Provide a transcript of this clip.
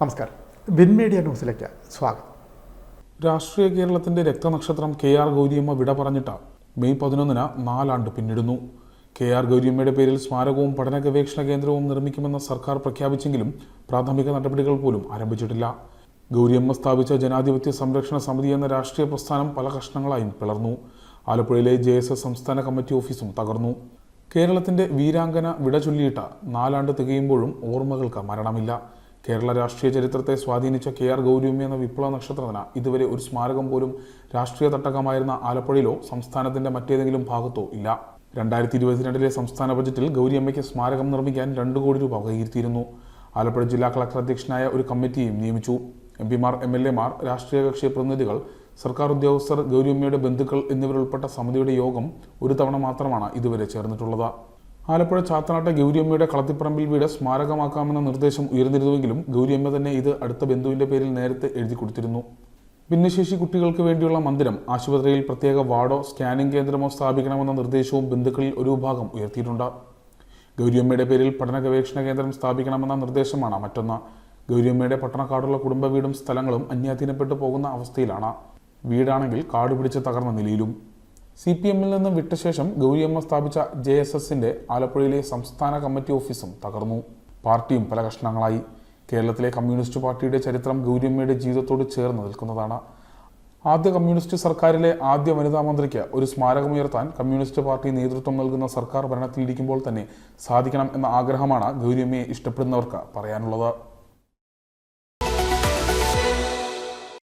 നമസ്കാരം. Bin media ന്യൂസിലേക്ക് സ്വാഗതം. രാഷ്ട്രീയ കേരളത്തിന്റെ രക്തനക്ഷത്രം കെ ആർ ഗൗരിയമ്മ വിട പറഞ്ഞിട്ട് മെയ് പതിനൊന്നിന് നാലാണ്ട് പിന്നിടുന്നു. കെ ആർ ഗൗരിയമ്മയുടെ പേരിൽ സ്മാരകവും പഠന ഗവേഷണ കേന്ദ്രവും നിർമ്മിക്കുമെന്ന് സർക്കാർ പ്രഖ്യാപിച്ചെങ്കിലും പ്രാഥമിക നടപടികൾ പോലും ആരംഭിച്ചിട്ടില്ല. ഗൗരിയമ്മ സ്ഥാപിച്ച ജനാധിപത്യ സംരക്ഷണ സമിതി എന്ന രാഷ്ട്രീയ പ്രസ്ഥാനം പല കഷ്ണങ്ങളായും പിളർന്നു. ആലപ്പുഴയിലെ ജെ എസ് എസ് സംസ്ഥാന കമ്മിറ്റി ഓഫീസും തകർന്നു. കേരളത്തിന്റെ വീരാങ്കന വിട ചൊല്ലിയിട്ട് നാലാണ്ട് തികയുമ്പോഴും ഓർമ്മകൾക്ക് മരണമില്ല. കേരള രാഷ്ട്രീയ ചരിത്രത്തെ സ്വാധീനിച്ച കെ ആർ ഗൗരിയമ്മ എന്ന വിപ്ലവ നക്ഷത്രത്തിന് ഇതുവരെ ഒരു സ്മാരകം പോലും രാഷ്ട്രീയ തട്ടകമായിരുന്ന ആലപ്പുഴയിലോ സംസ്ഥാനത്തിന്റെ മറ്റേതെങ്കിലും ഭാഗത്തോ ഇല്ല. രണ്ടായിരത്തി ഇരുപത്തിരണ്ടിലെ സംസ്ഥാന ബജറ്റിൽ ഗൗരിയമ്മയ്ക്ക് സ്മാരകം നിർമ്മിക്കാൻ രണ്ട് കോടി രൂപ വകയിരുത്തിയിരുന്നു. ആലപ്പുഴ ജില്ലാ കളക്ടർ അധ്യക്ഷനായ ഒരു കമ്മിറ്റിയും നിയമിച്ചു. എം പിമാർ എം എൽ എമാർ രാഷ്ട്രീയ കക്ഷി പ്രതിനിധികൾ സർക്കാർ ഉദ്യോഗസ്ഥർ ഗൗരിയമ്മയുടെ ബന്ധുക്കൾ എന്നിവരുൾപ്പെട്ട സമിതിയുടെ യോഗം ഒരു തവണ മാത്രമാണ് ഇതുവരെ ചേർന്നിട്ടുള്ളത്. ആലപ്പുഴ ചാത്തനാട്ടെ ഗൗരിയമ്മയുടെ കളത്തിപ്പറമ്പിൽ വീട് സ്മാരകമാക്കാമെന്ന നിർദ്ദേശം ഉയർന്നിരുന്നുവെങ്കിലും ഗൗരിയമ്മ തന്നെ ഇത് അടുത്ത ബന്ധുവിന്റെ പേരിൽ നേരത്തെ എഴുതി കൊടുത്തിരുന്നു. ഭിന്നശേഷി കുട്ടികൾക്ക് വേണ്ടിയുള്ള മന്ദിരം ആശുപത്രിയിൽ പ്രത്യേക വാർഡോ സ്കാനിംഗ് കേന്ദ്രമോ സ്ഥാപിക്കണമെന്ന നിർദ്ദേശവും ബന്ധുക്കളിൽ ഒരു വിഭാഗം ഉയർത്തിയിട്ടുണ്ട്. ഗൗരിയമ്മയുടെ പേരിൽ പഠന ഗവേഷണ കേന്ദ്രം സ്ഥാപിക്കണമെന്ന നിർദ്ദേശമാണ് മറ്റൊന്ന്. ഗൗരിയമ്മയുടെ പട്ടണക്കാടുള്ള കുടുംബ വീടും സ്ഥലങ്ങളും അന്യാധീനപ്പെട്ടു പോകുന്ന അവസ്ഥയിലാണ്. വീടാണെങ്കിൽ കാട് പിടിച്ച് തകർന്ന നിലയിലും. സി പി എമ്മിൽ നിന്ന് വിട്ട ശേഷം ഗൗരിയമ്മ സ്ഥാപിച്ച ജെ എസ് എസിന്റെ ആലപ്പുഴയിലെ സംസ്ഥാന കമ്മിറ്റി ഓഫീസും തകർന്നു. പാർട്ടിയും പല കഷ്ണങ്ങളായി. കേരളത്തിലെ കമ്മ്യൂണിസ്റ്റ് പാർട്ടിയുടെ ചരിത്രം ഗൗരിയമ്മയുടെ ജീവിതത്തോട് ചേർന്ന് നിൽക്കുന്നതാണ്. ആദ്യ കമ്മ്യൂണിസ്റ്റ് സർക്കാരിലെ ആദ്യ വനിതാ മന്ത്രിക്ക് ഒരു സ്മാരകമുയർത്താൻ കമ്മ്യൂണിസ്റ്റ് പാർട്ടി നേതൃത്വം നൽകുന്ന സർക്കാർ ഭരണത്തിലിരിക്കുമ്പോൾ തന്നെ സാധിക്കണം എന്ന ആഗ്രഹമാണ് ഗൗരിയമ്മയെ ഇഷ്ടപ്പെടുന്നവർക്ക് പറയാനുള്ളത്.